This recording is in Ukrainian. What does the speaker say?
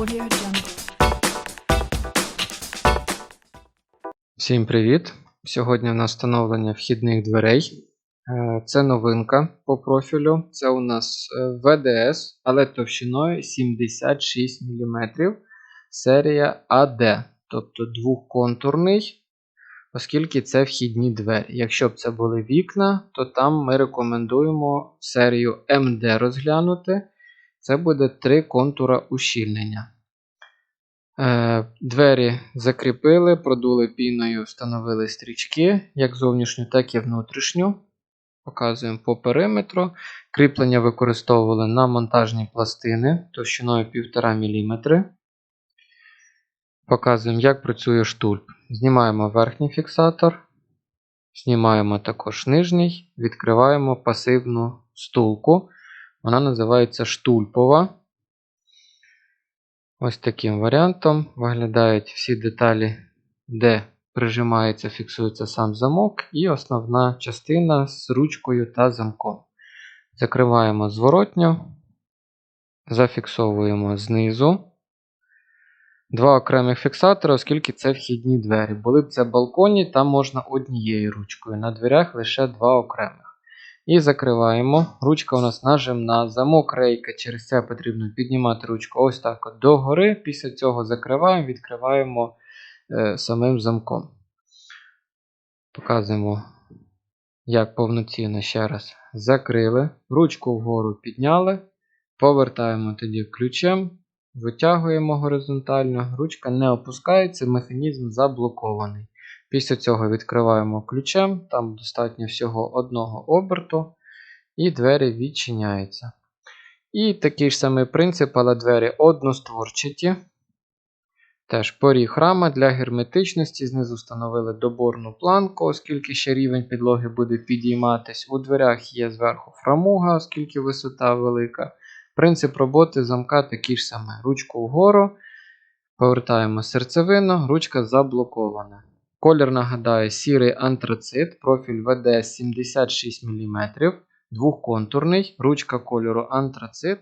Audio Jungle. Всім привіт! Сьогодні в нас встановлення вхідних дверей. Е, Це новинка по профілю. Це у нас е, ВДС, але товщиною 76 мм. Серія AD, тобто двохконтурний, оскільки це вхідні двері. Якщо б це були вікна, то там ми рекомендуємо серію МД розглянути. Це буде три контура ущільнення. Е, Двері закріпили, продули піною, встановили стрічки, як зовнішню, так і внутрішню. Показуємо по периметру. Кріплення використовували на монтажні пластини товщиною 1,5 мм. Показуємо, як працює штульп. Знімаємо верхній фіксатор, знімаємо також нижній, відкриваємо пасивну стулку. Вона називається штульпова. Ось таким варіантом виглядають всі деталі, де прижимається, фіксується сам замок, і основна частина з ручкою та замком. Закриваємо зворотньо, зафіксовуємо знизу. Два окремих фіксатори, оскільки це вхідні двері. Були б це балконі, там можна однією ручкою. На дверях лише два окремих. І закриваємо. Ручка у нас нажимна, замок рейка, через це потрібно піднімати ручку ось так от догори. Після цього закриваємо, відкриваємо е, самим замком. Показуємо, як повноцінно ще раз закрили. Ручку вгору підняли. Повертаємо тоді ключем, витягуємо горизонтально. Ручка не опускається, механізм заблокований. Після цього відкриваємо ключем, там достатньо всього одного оберту, і двері відчиняються. І такий ж самий принцип, але двері одностворчаті. Теж поріг рама для герметичності. Знизу встановили доборну планку, оскільки ще рівень підлоги буде підійматись. У дверях є зверху фрамуга, оскільки висота велика. Принцип роботи замка такий ж самий. Ручку вгору. Повертаємо серцевину, ручка заблокована. Колір нагадаю, сірий антрацит, профіль ВД 76 мм, двохконтурний, ручка кольору антрацит,